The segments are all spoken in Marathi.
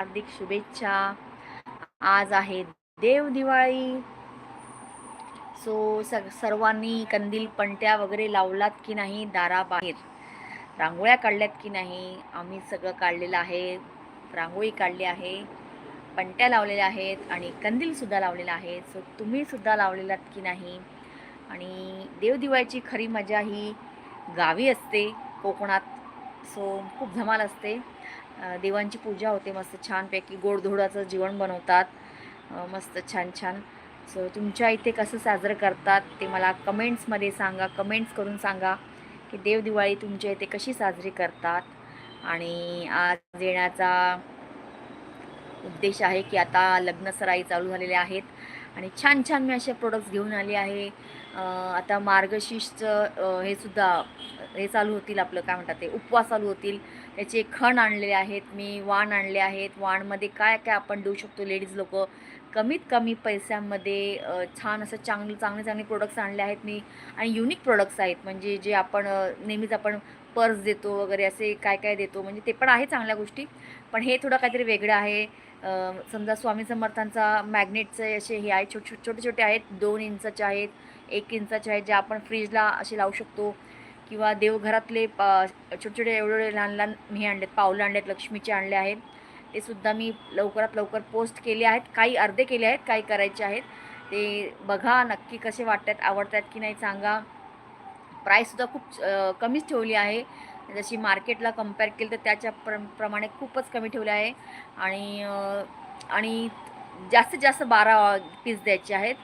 हार्दिक शुभेच्छा. आज आहे देव दिवाळी. सो सग सर्वांनी कंदील पणत्या वगैरे लावलात की नाही दाराबाहेर? रांगोळ्या काढल्यात की नाही? आम्ही सगळं काढलेलं आहे. रांगोळी काढली आहे. पणत्या लावलेल्या आहेत आणि कंदीलसुद्धा लावलेला आहे. सो तुम्हीसुद्धा लावलेलात की नाही? आणि देवदिवाळीची खरी मजा ही गावी असते कोकणात. सो खूप धमाल असते. देवांची पूजा होते. मस्त छानपैकी गोडधोडाचं जेवण बनवतात. मस्त छान छान. सो तुमच्या इथे कसं साजरं करतात ते मला कमेंट्समध्ये सांगा. कमेंट्स करून सांगा की देवदिवाळी तुमच्या इथे कशी साजरी करतात. आणि आज येण्याचा उद्देश आहे की आता लग्नसराई चालू झालेले आहेत. आणि छान छान मी असे प्रोडक्ट्स घेऊन आले आहे. आता मार्गशीर्षचं हे सुद्धा हे चालू होतील आपलं काय म्हणतात ते उपवास चालू होतील. त्याचे खण आणलेले आहेत मी वाण आणले आहेत. वाणमध्ये काय काय आपण देऊ शकतो लेडीज लोक? कमीत कमी पैशांमध्ये छान असं चांगलं चांगले चांगले प्रोडक्ट्स आणले आहेत मी. आणि युनिक प्रोडक्ट्स आहेत. म्हणजे जे आपण नेहमीच आपण पर्स देतो वगैरे असे काय काय देतो. म्हणजे ते पण आहे चांगल्या गोष्टी. पण हे थोडं काहीतरी वेगळं आहे. समजा स्वामी समर्थांचा मॅग्नेटचे असे हे आहे छोटे छोटे छोटे आहेत. दोन इंचाचे आहेत एक इंचाचे आहेत जे आपण फ्रीजला असे लावू शकतो. किंवा देवघरातले पा छोटे छोटे एवढे एवढे लहान लहान हे आणलेत पावलं आणलेत लक्ष्मीचे आणले आहेत. ते सुद्धा मी लवकरात लवकर पोस्ट केले आहेत. काही अर्धे केले आहेत काही करायचे आहेत. ते बघा नक्की कसे वाटतात आवडतात की नाही सांगा. प्राईससुद्धा खूप कमीच ठेवली आहे. जशी मार्केटला कंपेअर केली तर त्याच्या प्र प्रमाणे खूपच कमी ठेवले आहे. आणि आणि जास्तीत जास्त बारा पीस द्यायचे आहेत.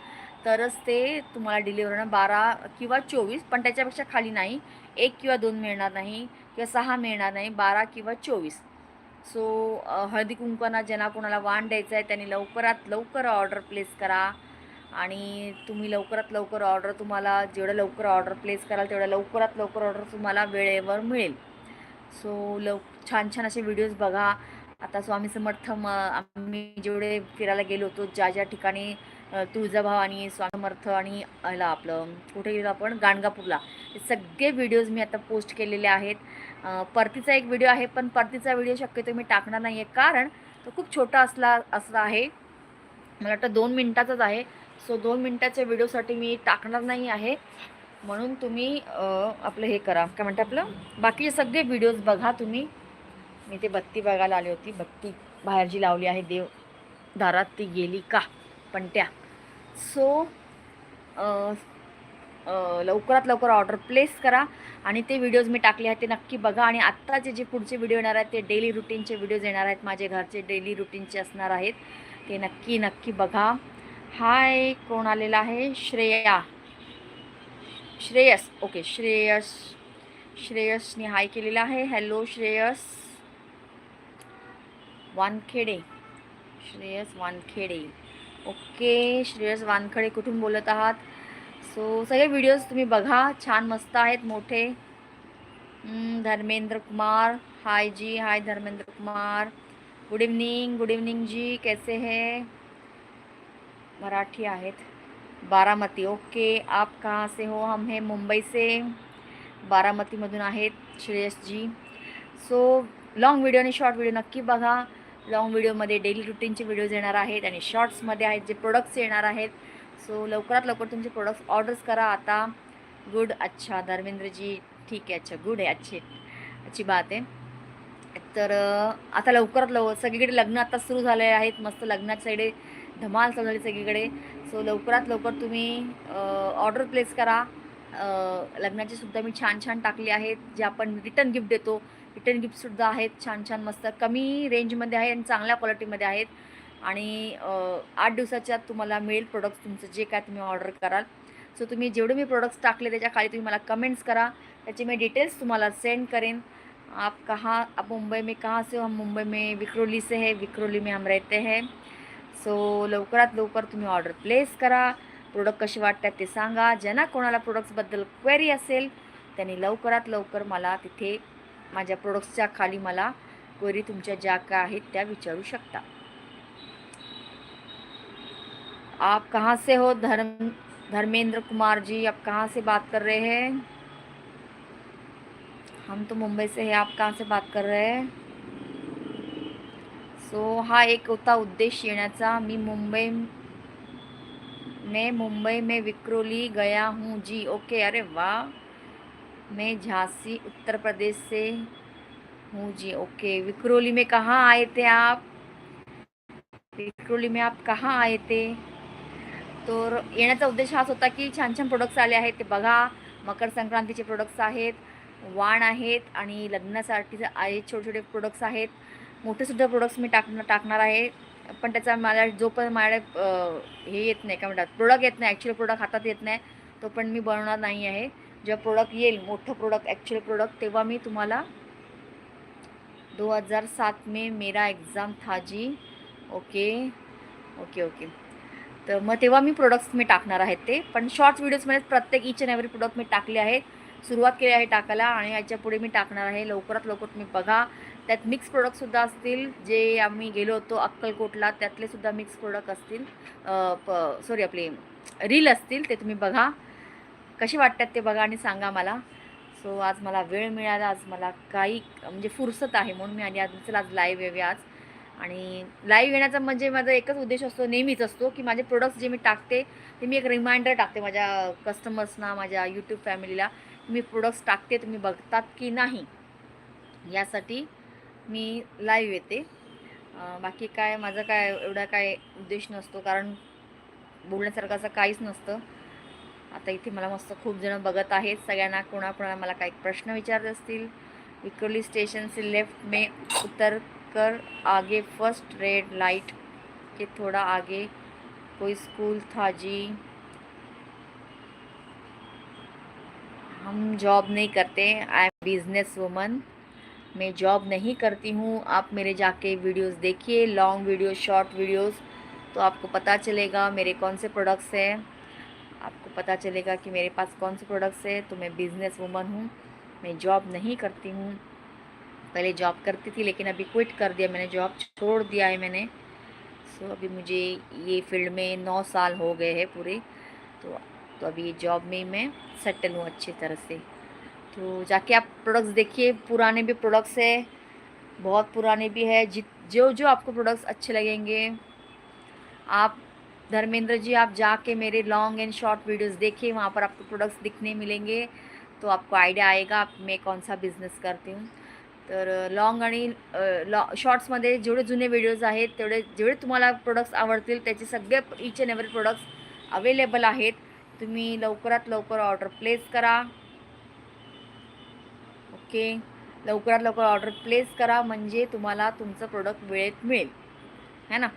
तरच ते तुम्हाला डिलिव्हर होणार बारा किंवा चोवीस पण त्याच्यापेक्षा खाली नाही. एक किंवा दोन मिळणार नाही किंवा सहा मिळणार नाही बारा किंवा चोवीस. सो हळदी कुंकवाना ज्यांना कोणाला वाण द्यायचं आहे त्यांनी लवकरात लवकर ऑर्डर प्लेस करा. आणि तुम्ही लवकरात लवकर ऑर्डर तुम्हाला जेवढं लवकर ऑर्डर प्लेस कराल तेवढ्या लवकरात लवकर ऑर्डर तुम्हाला वेळेवर मिळेल. सो लव छान छान असे व्हिडिओज बघा. आता स्वामी समर्थ म आम्ही जेवढे फिरायला गेलो होतो ज्या ज्या ठिकाणी तुळजाभवानी स्वामर्थ आणि आणि ह्याला आपलं कुठे गेलो आपण? गाणगापूरला. हे सगळे व्हिडिओज मी आता पोस्ट केलेले आहेत. परतीचा एक व्हिडिओ आहे पण परतीचा व्हिडिओ शक्यतो मी टाकणार नाही आहे कारण तो खूप छोटा असला असला आहे. मला वाटतं दोन मिनटाचाच आहे. सो दोन मिनटाच्या व्हिडिओसाठी मी टाकणार नाही आहे. म्हणून तुम्ही आपलं हे करा. काय म्हणते आपलं? बाकीचे सगळे व्हिडिओज बघा तुम्ही. मी ते बत्ती बघायला आली होती. बत्ती बाहेर जी लावली आहे. देव दारात ती गेली का? पण त्या. सो लवकरात लवकर ऑर्डर प्लेस करा आणि ते व्हिडिओज मी टाकले आहेत ते नक्की बघा. आणि आत्ताचे जे पुढचे व्हिडिओ येणार आहेत ते डेली रुटीनचे व्हिडिओज येणार आहेत. माझे घरचे डेली रुटीनचे असणार आहेत. ते नक्की नक्की बघा. हाय कोण आलेला आहे? श्रेया. श्रेयस. ओके श्रेयस. श्रेयसने हाय केलेला आहे. हॅलो श्रेयस. वानखेडे. श्रेयस वानखेडे. ओके श्रेयस वानखेडे कुठून बोलत आहात? सो सगळे व्हिडिओज तुम्ही बघा. छान मस्त आहेत मोठे. हम्म, Dharmendra Kumar. Hi ji hi Dharmendra Kumar. Good evening good evening ji कैसे है? मराठी आहेत. बारामती. ओके आप कहाँ से हो? हम हैं मुंबई से. बारामतीमधून आहेत Shreyas ji. So long video आणि शॉर्ट व्हिडिओ नक्की बघा. लॉंग व्हिडिओमध्ये डेली रुटीनचे व्हिडिओज येणार आहेत आणि शॉर्ट्समध्ये आहेत जे प्रोडक्ट्स येणार आहेत. सो लवकरात लवकर तुमचे प्रोडक्ट्स ऑर्डर्स करा. आता गुड अच्छा धर्मेंद्रजी ठीक आहे अच्छा गुड आहे अच्छे अच्छी बात आहे. तर आता लवकरात लवकर सगळीकडे लग्न आता सुरू झाले आहेत. मस्त लग्नाच्या साईडे धमाल चालू झाली सगळीकडे. सो लवकरात लवकर तुम्ही ऑर्डर प्लेस करा. लग्नाचे सुद्धा मी छान छान टाकले आहेत. जे आपण रिटर्न गिफ्ट देतो रिटर्न गिफ्टसुद्धा आहेत छान छान मस्त कमी रेंजमध्ये आहे आणि चांगल्या क्वालिटीमध्ये आहेत. आणि आठ दिवसाच्या तुम्हाला मिळेल प्रोडक्ट्स तुमचं जे काय तुम्ही ऑर्डर कराल. सो तुम्ही जेवढे मी प्रोडक्ट्स टाकले त्याच्याखाली तुम्ही मला कमेंट्स करा. त्याचे मी डिटेल्स तुम्हाला सेंड करेन. आप कहाँ आप मुंबई में कहाँ से हो? हम मुंबई में विक्रोली से है विक्रोली में हम रहते हैं. सो लवकरात लवकर तुम्ही ऑर्डर प्लेस करा. प्रोडक्ट कसे वाटतात ते सांगा. ज्यांना कोणाला प्रोडक्ट्सबद्दल क्वेरी असेल त्यांनी लवकरात लवकर मला तिथे माझ्या प्रोडक्ट्सच्या खाली मला क्वेरी तुमच्या ज्या काय आहेत त्या विचारू शकता. आप कहाँ से हो धर्म धर्मेंद्र कुमार जी आप कहाँ से बात कर रहे हैं? हम तो मुंबई से हैं आप कहाँ से बात कर रहे हैं? सो हा एक होता उद्देश येण्याचा. मी मुंबई मैं मुंबई में विक्रोली गया हूँ. जी ओके अरे वाह. मैं झांसी उत्तर प्रदेश से हूँ जी। ओके विक्रोली में कहाँ आए थे आप? विक्रोली में आप कहाँ आए थे? तर येण्याचा उद्देश हाच होता की छान छान प्रोडक्ट्स आले आहेत. ते बघा मकर संक्रांतीचे प्रोडक्ट्स आहेत वाण आहेत आणि लग्नासाठी आहे छोटे छोटे प्रोडक्ट्स आहेत मोठेसुद्धा प्रोडक्ट्स मी टाक टाकणार आहे. पण त्याचा मला जो पण माझ्या हे येत नाही काय म्हणतात प्रोडक्ट येत नाही ॲक्च्युअल प्रोडक्ट हातात येत नाही तो पण मी बनवणार नाही आहे. जेव्हा प्रोडक्ट येईल मोठं प्रोडक्ट ॲक्च्युअल प्रोडक्ट तेव्हा मी तुम्हाला दो हज़ार सात में मेरा एग्ज़ाम था जी ओके ओके ओके तर मग तेव्हा मी प्रोडक्ट्स मी टाकणार आहेत ते. पण शॉर्ट्स व्हिडिओजमध्ये प्रत्येक इच अँड एव्हरी प्रोडक्ट मी टाकले आहे सुरुवात केली आहे टाकायला आणि याच्यापुढे मी टाकणार आहे. लवकरात लवकर तुम्ही बघा. त्यात मिक्स प्रोडक्टसुद्धा असतील. जे आम्ही गेलो होतो अक्कलकोटला त्यातले सुद्धा मिक्स प्रोडक्ट असतील. सॉरी आपले रील असतील ते तुम्ही बघा. कसे वाटतात ते बघा आणि सांगा मला. सो आज मला वेळ मिळाला आज मला काही म्हणजे फुरसत आहे म्हणून मी आणि आज चला आज लाईव्ह येऊया आज. आणि लाईव्ह येण्याचा म्हणजे माझा एकच उद्देश असतो नेहमीच असतो की माझे प्रोडक्ट्स जे मी टाकते ते मी एक रिमाइंडर टाकते माझ्या कस्टमर्सना माझ्या यूट्यूब फॅमिलीला मी प्रोडक्ट्स टाकते तुम्ही बघतात की नाही. यासाठी मी लाईव्ह येते. बाकी काय माझं काय एवढा काय उद्देश नसतो कारण बोलण्यासारखं असं काहीच नसतं. आता इथे मला मस्त खूप जण बघत आहेत. सगळ्यांना कोणाकोणाला मला काही प्रश्न विचारत असतील. विक्रोली स्टेशन से लेफ़्ट, में उतर कर, आगे फ़र्स्ट रेड लाइट के थोड़ा आगे. कोई स्कूल था जी. हम जॉब नहीं करते. आई एम बिज़नेस वुमन मैं जॉब नहीं करती हूँ. आप मेरे जाके वीडियोस देखिए. लॉन्ग वीडियो शॉर्ट वीडियोस तो आपको पता चलेगा मेरे कौन से प्रोडक्ट्स हैं. पता चलेगा कि मेरे पास कौन से प्रोडक्ट्स है तो मैं बिज़नेस वुमन हूँ, मैं जॉब नहीं करती हूँ। पहले जॉब करती थी, लेकिन अभी क्विट कर दिया, मैंने जॉब छोड़ दिया है मैंने। सो अभी मुझे ये फ़ील्ड में नौ साल हो गए हैं पूरे। तो तो अभी जॉब में मैं सेटल हूँ अच्छी तरह से। तो जाके आप प्रोडक्ट्स देखिए, पुराने भी प्रोडक्ट्स है, बहुत पुराने भी है। जित, जो जो आपको प्रोडक्ट्स अच्छे लगेंगे, आप धर्मेंद्र जी आप जाके मेरे लॉन्ग एंड शॉर्ट वीडियोस देखिए वहाँ पर आपको प्रोडक्ट्स दिखने मिलेंगे। तो आपको आयडिया आएगा आप मैं कौन सा बिझनेस करते हूँ। तर लॉंग आणि लॉ शॉर्ट्समध्ये जेवढे जुने व्हिडिओज आहेत तेवढे जेवढे तुम्हाला प्रोडक्ट्स आवडतील त्याचे सगळे each and every products available आहेत. तुम्ही लवकरात लवकर ऑर्डर प्लेस करा. ओके लवकरात लवकर ऑर्डर प्लेस करा म्हणजे तुम्हाला तुमचं प्रोडक्ट वेळेत मिळेल. है ना?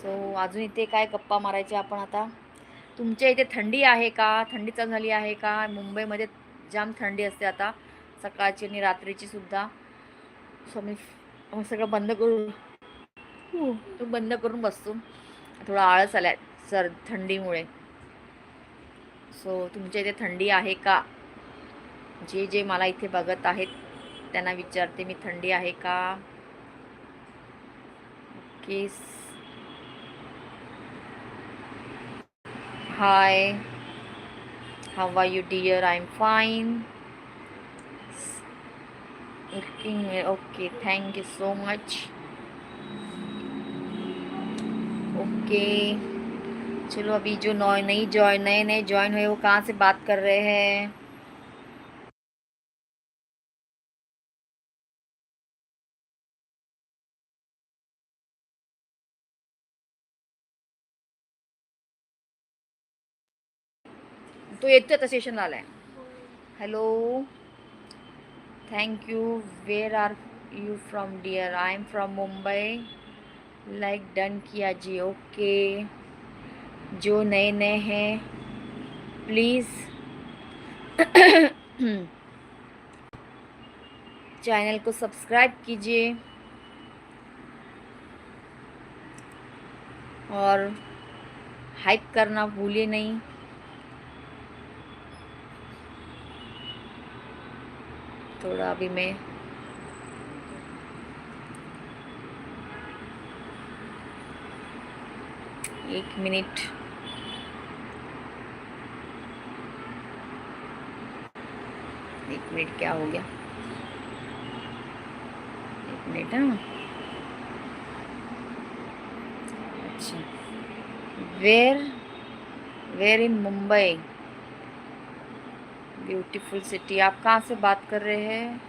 सो अजून इथे काय गप्पा मारायचे आपण आता? तुमच्या इथे थंडी आहे का? थंडी चालू झाली आहे का? मुंबईमध्ये जाम थंडी असते आता. सकाळची आणि रात्रीची सुद्धा. सो मी सगळं बंद करून हो, तू बंद करून बसतो. थोडा आळस आला सर थंडीमुळे. सो तुमच्या इथे थंडी आहे का? जे जे मला इथे बघत आहेत त्यांना विचारते मी थंडी आहे का? Okay hi How are you dear? I'm fine okay okay, thank you so much. Okay चलो, अभी जो नए नई जॉइन नए नए ज्वाइन हुए, वो कहाँ से बात कर रहे हैं? तो येतो आता सेशन आलाय hello thank you where are you from dear I am from Mumbai like done KIA G okay जो नए नए हैं प्लीज़ चैनल को सब्सक्राइब कीजिए। और हाइप करना भूलिए नहीं। थोड़ा अभी मैं एक मिनट। एक मिनट क्या हो गया? एक मिनट हाँ। अच्छा। Where where in Mumbai beautiful city. आप कहाँ से बात कर रहे हैं?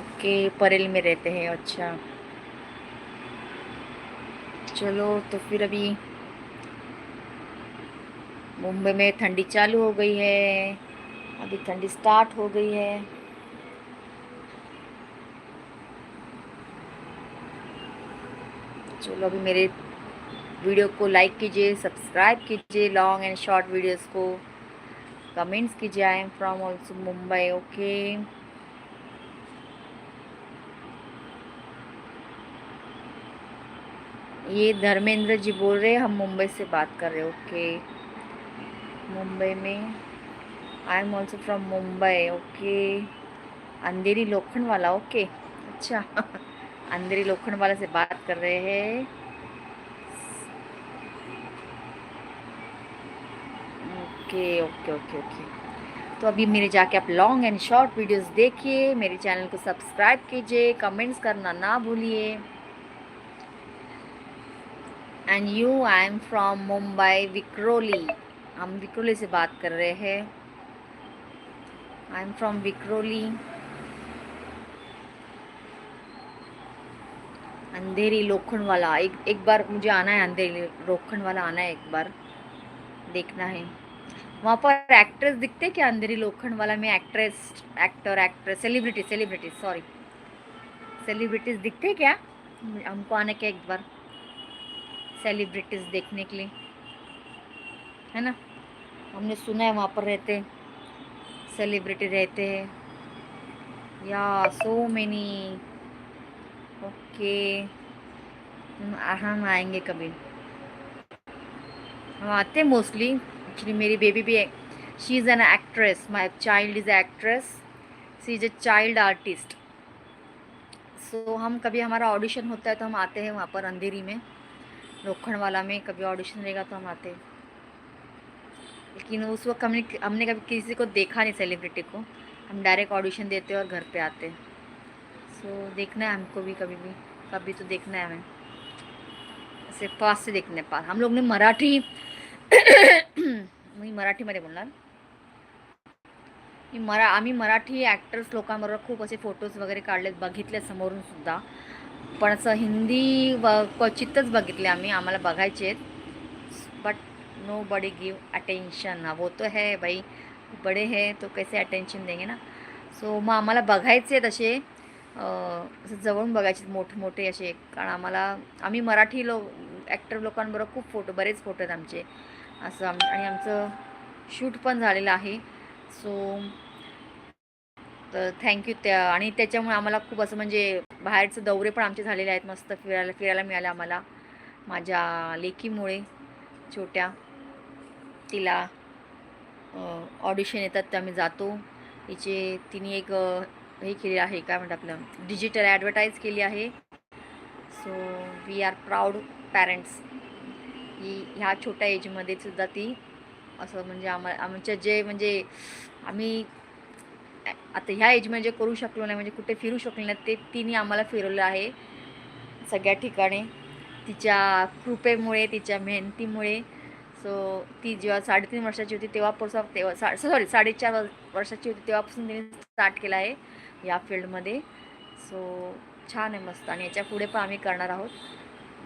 ओके, परेल में रहते हैं अच्छा। चलो तो फिर अभी मुंबई में ठंडी चालू हो गई है। अभी ठंडी स्टार्ट हो गई है। चलो अभी मेरे वीडियो को लाइक कीजिए सब्सक्राइब कीजिए लॉन्ग एंड शॉर्ट वीडियोस को। कमेंट्स कीजिए I am from also Mumbai okay ये धर्मेंद्र जी बोल रहे हम मुंबई से बात कर रहे हैं ओके मुंबई में I am also from Mumbai okay Andheri Lokhandwala okay अच्छा। अंधेरी लोखंड वाला से बात कर रहे हैं। Okay okay okay okay. तो अभी मेरे जाके आप लॉन्ग एंड शॉर्ट वीडियोस देखिए, मेरे चैनल को सब्सक्राइब कीजिए कमेंट्स करना ना भूलिए। And you I am from Mumbai Vikhroli हम विक्रोली से बात कर रहे हैं। I am from Vikhroli Andheri Lokhandwala. एक एक बार मुझे आना है अंधेरी लोखंड वाला, आना है एक बार। देखना है। वहाँ पर एक्ट्रेस दिखते क्या अंधेरी लोखंड वाला में? Actress actor actress celebrity celebrity sorry celebrities दिखते क्या? हमको आने के एक बार? सेलिब्रिटीज देखने के लिए। है ना? हमने सुना है वहाँ पर रहते सेलिब्रिटी रहते हैं। या सो मैनी ओके हम आएँगे कभी। हम आते हैं मोस्टली एक्चुअली मेरी बेबी भी she is an actress my child is actress she is a child artist so हम कभी हमारा ऑडिशन होता है तो हम आते हैं वहाँ पर अंधेरी में लोखंड वाला में कभी ऑडिशन रहेगा तो हम आते हैं। लेकिन उस वक्त हमने हमने कभी किसी को देखा नहीं सेलिब्रिटी को। हम डायरेक्ट ऑडिशन देते और घर पे आते सो so, देखना है हमको भी कभी भी। कभी तो देखना है हमें। ऐसे पास से देखने पास। हम लोग ने मराठी मी मराठीमध्ये बोलणार। मी मरा आम्ही मराठी ॲक्टर्स लोकांबरोबर खूप असे फोटोज वगैरे काढलेत बघितले समोरून सुद्धा. पण असं हिंदी व क्वचितच बघितले आम्ही आम्हाला बघायचे आहेत. But nobody give attention वो तो है भाई बडे है तो कैसे अटेन्शन देंगे ना? सो मग आम्हाला बघायचे आहेत असे. असं जवळून बघायचे मोठे मोठे असे कारण आम्हाला आम्ही मराठी लो ॲक्टर लोकांबरोबर खूप फोटो बरेच फोटो आहेत आमचे. असं आम आणि आमचं शूट पण झालेलं आहे. सो तर थँक्यू त्या आणि त्याच्यामुळे आम्हाला खूप असं म्हणजे बाहेरचं दौरे पण आमचे झालेले आहेत. मस्त फिरायला फिरायला मिळाले आम्हाला. माझ्या लेकीमुळे छोट्या तिला ऑडिशन येतात ते आम्ही जातो. तिचे तिने एक हे केली आहे काय म्हणतात आपलं डिजिटल ॲडव्हर्टाईज केली आहे. So we are proud parents ही ह्या छोट्या एजमध्ये सुद्धा ती असं म्हणजे आम्हा आमच्या जे म्हणजे आम्ही आता ह्या एजमध्ये जे करू शकलो नाही म्हणजे कुठे फिरू शकलो नाही ते तिने आम्हाला फिरवलं आहे. सगळ्या ठिकाणी तिच्या कृपेमुळे तिच्या मेहनतीमुळे. सो ती जेव्हा साडेतीन वर्षाची होती तेव्हापासून तेव्हा सा सॉरी साडेचार वर्षाची होती तेव्हापासून तिने स्टार्ट केलं आहे. या फील्डमध्ये. सो छान आहे मस्त. आणि याच्यापुढे पण आम्ही करणार आहोत.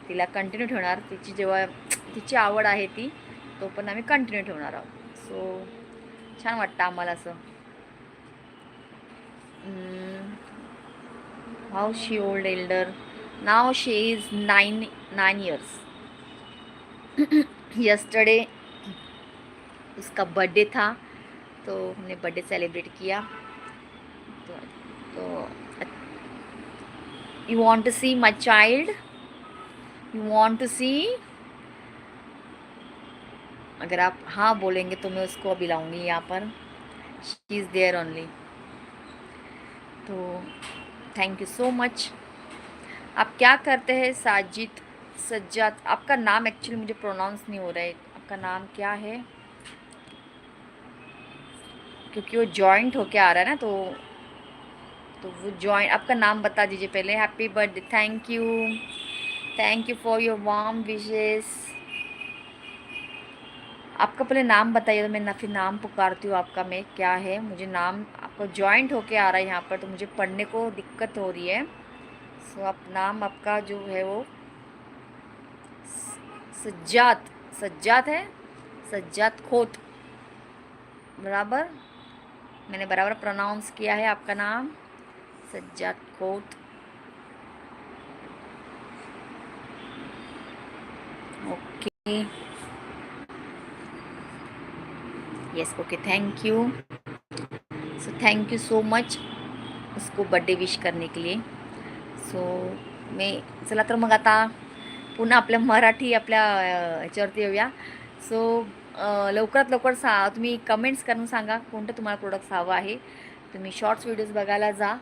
तिला कंटिन्यू ठेवणार. तिची जेव्हा तिची आवड आहे ती तो पण आम्ही कंटिन्यू ठेवणार आहोत. सो छान वाटतं आम्हाला असं. How she old elder now she is nine nine years yesterday उसका बर्थडे था तो हमने बर्थडे सेलिब्रेट किया. तो you want to see my child you want to see अगर आप हाँ बोलेंगे तो मैं उसको अभी लाऊँगी यहाँ पर। शी इज़ देयर ओनली तो थैंक यू सो मच आप क्या करते हैं, साजिद? सज्जाद, आपका नाम एक्चुअली मुझे प्रोनाउंस नहीं हो रहा है। आपका नाम क्या है? क्योंकि वो जॉइंट होके आ रहा है ना तो तो वो जॉइंट आपका नाम बता दीजिए पहले। Happy birthday thank you thank you for your warm wishes आपका पहले नाम बताइए तो मैं फिर नाम पुकारती हूँ आपका, मैं क्या है? मुझे नाम, आपका जॉइंट होके आ रहा है यहाँ पर तो मुझे पढ़ने को दिक्कत हो रही है। सो आप नाम आपका जो है वो सज्जात सज्जाद है? सज्जात खोत। बराबर? मैंने बराबर प्रोनाउंस किया है आपका नाम। Sajjad Khot okay yes okay thank you so thank you so much उसको बड्डे विश करने के लिए सो मी चला तर मग आता पुन्हा आपल्या मराठी आपल्या ह्याच्यावरती येऊया. सो eh, लवकरात लवकर सा तुम्ही कमेंट्स करून सांगा कोणतं तुम्हाला प्रोडक्ट्स हवं आहे. तुम्ही शॉर्ट्स व्हिडिओज बघायला जा.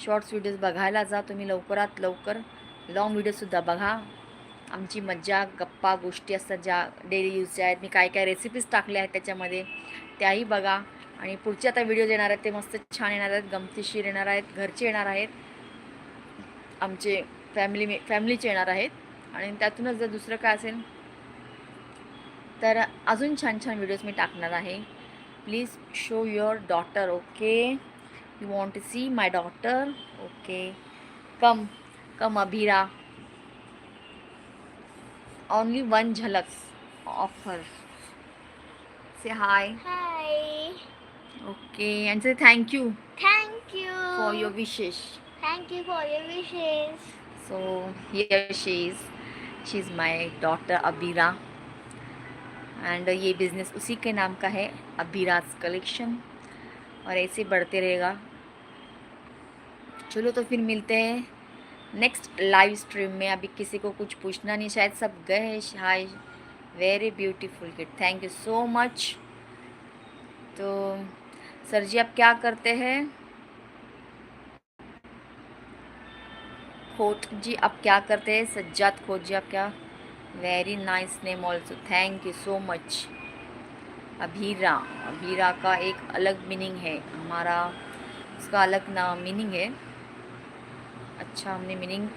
शॉर्ट्स व्हिडिओज बघायला जा तुम्ही लवकरात लवकर लॉंग व्हिडिओसुद्धा बघा. आमची मज्जा गप्पा गोष्टी असतात ज्या डेली यूजच्या आहेत. मी काय काय रेसिपीज टाकल्या आहेत त्याच्यामध्ये त्याही बघा. आणि पुढचे आता व्हिडिओज येणार आहेत ते मस्त छान येणार आहेत. गमतीशीर येणार आहेत घरचे येणार आहेत. आमचे फॅमिली मे फॅमिलीचे येणार आहेत. आणि त्यातूनच जर दुसरं काय असेल तर अजून छान छान व्हिडिओज मी टाकणार आहे. Please show your daughter okay you want to see my doctor okay come come Abhira only one झलक of her say hi okay and say thank you thank you for your wishes thank you for your wishes so yes she is my daughter Abira and ये बिज़नेस उसी के नाम का है अबीराज कलेक्शन और ऐसे बढ़ते रहेगा। चलो तो फिर मिलते हैं नेक्स्ट लाइव स्ट्रीम में। अभी किसी को कुछ पूछना नहीं, शायद सब गए hi very beautiful kid thank you so much तो सर जी, आप क्या करते हैं? खोत जी, आप क्या करते हैं? सज्जाद खोत जी, आप क्या? Very nice name also thank you so much Abhira. Abhira का एक अलग मीनिंग है। हमारा, उसका अलग ना मीनिंग है। अच्छा हमने मीनिंग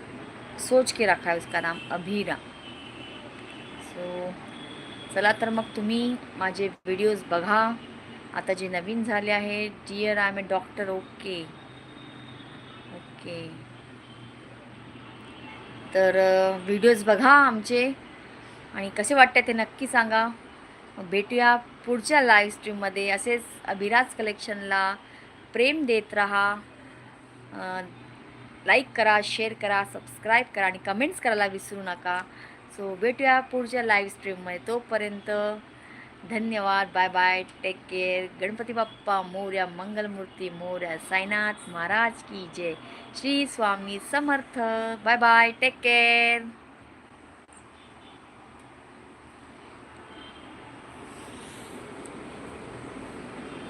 सोच के रखा है उसका नाम अभीरा। सो चला तर मग तुम्ही माझे व्हिडिओज बघा. आता जे नवीन झाले आहे dear I am a doctor okay okay तर व्हिडिओज बघा आमचे. आणि कसे वाटते ते नक्की सांगा. भेटूया पुढच्या लाईव्ह स्ट्रीममध्ये असेच अभिराज कलेक्शनला प्रेम देत राहा. लाईक करा शेअर करा सबस्क्राईब करा आणि कमेंट्स करायला विसरू नका. सो भेटूया पुढच्या लाईव्ह स्ट्रीममध्ये तोपर्यंत धन्यवाद. Bye bye take care Ganpati Bappa Morya Mangalmurti Morya Sainath Maharaj की जय. Shri Swami Samarth. Bye bye take care